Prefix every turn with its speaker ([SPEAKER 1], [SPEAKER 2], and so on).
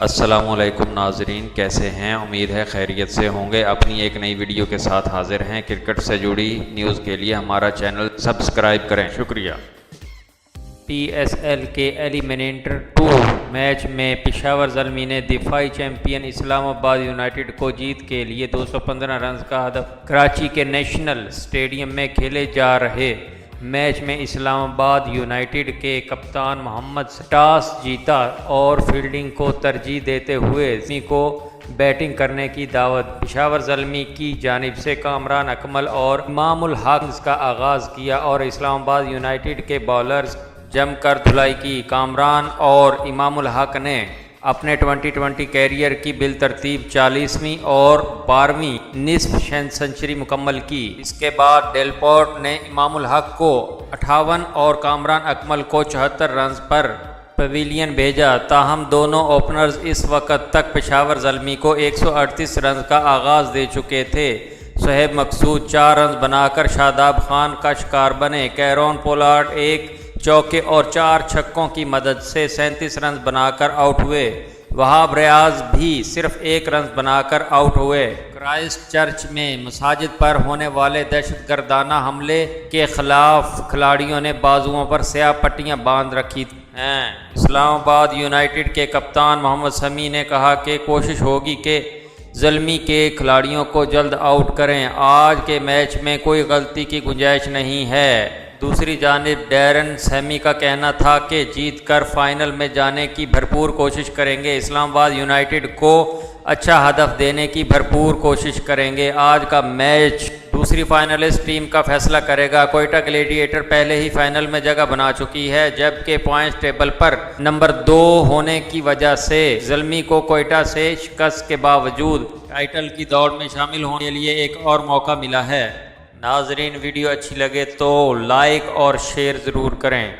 [SPEAKER 1] السلام علیکم ناظرین، کیسے ہیں؟ امید ہے خیریت سے ہوں گے۔ اپنی ایک نئی ویڈیو کے ساتھ حاضر ہیں کرکٹ سے جڑی نیوز کے لیے ہمارا چینل سبسکرائب کریں۔ شکریہ۔
[SPEAKER 2] پی ایس ایل کے ایلیمنیٹر ٹو میچ میں پشاور زلمی نے دفاعی چیمپئن اسلام آباد یونائٹڈ کو جیت کے لیے دو سو پندرہ رنز کا ہدف، کراچی کے نیشنل سٹیڈیم میں کھیلے جا رہے۔ میچ میں اسلام آباد یونائٹڈ کے کپتان محمد ٹاس جیتا اور فیلڈنگ کو ترجیح دیتے ہوئے زلمی کو بیٹنگ کرنے کی دعوت۔ پشاور زلمی کی جانب سے کامران اکمل اور امام الحق کا آغاز کیا اور اسلام آباد یونائٹڈ کے بالرز جم کر دھلائی کی۔ کامران اور امام الحق نے اپنے ٹوئنٹی ٹوئنٹی کیریئر کی بال ترتیب چالیسویں اور بارہویں نصف سنچری مکمل کی۔ اس کے بعد ڈیل پورٹ نے امام الحق کو اٹھاون اور کامران اکمل کو چوہتر رنز پر پویلین بھیجا۔ تاہم، دونوں اوپنرز اس وقت تک پشاور زلمی کو ایک سو اڑتیس رنز کا آغاز دے چکے تھے۔ سہیب مقصود چار رنز بنا کر شاداب خان کا شکار بنے۔ کیرون پولارڈ ایک چوکے اور چار چھکوں کی مدد سے سینتیس رنز بنا کر آؤٹ ہوئے۔ وہاب ریاض بھی صرف ایک رنز بنا کر آؤٹ ہوئے۔ کرائسٹ چرچ میں مساجد پر ہونے والے دہشت گردانہ حملے کے خلاف کھلاڑیوں نے بازوؤں پر سیاہ پٹیاں باندھ رکھی ہیں۔ اسلام آباد یونائٹڈ کے کپتان محمد سمیع نے کہا کہ کوشش ہوگی کہ زلمی کے کھلاڑیوں کو جلد آؤٹ کریں۔ آج کے میچ میں کوئی غلطی کی گنجائش نہیں ہے۔ دوسری جانب ڈیرن سیمی کا کہنا تھا کہ جیت کر فائنل میں جانے کی بھرپور کوشش کریں گے۔ اسلام آباد یونائٹڈ کو اچھا ہدف دینے کی بھرپور کوشش کریں گے۔ آج کا میچ دوسری فائنلسٹ ٹیم کا فیصلہ کرے گا۔ کوئٹہ گلیڈیٹر پہلے ہی فائنل میں جگہ بنا چکی ہے، جبکہ پوائنٹس ٹیبل پر نمبر دو ہونے کی وجہ سے زلمی کو کوئٹہ سے شکست کے باوجود ٹائٹل کی دوڑ میں شامل ہونے کے لیے ایک اور موقع ملا ہے۔ ناظرین ویڈیو اچھی لگے تو لائک اور شیئر ضرور کریں۔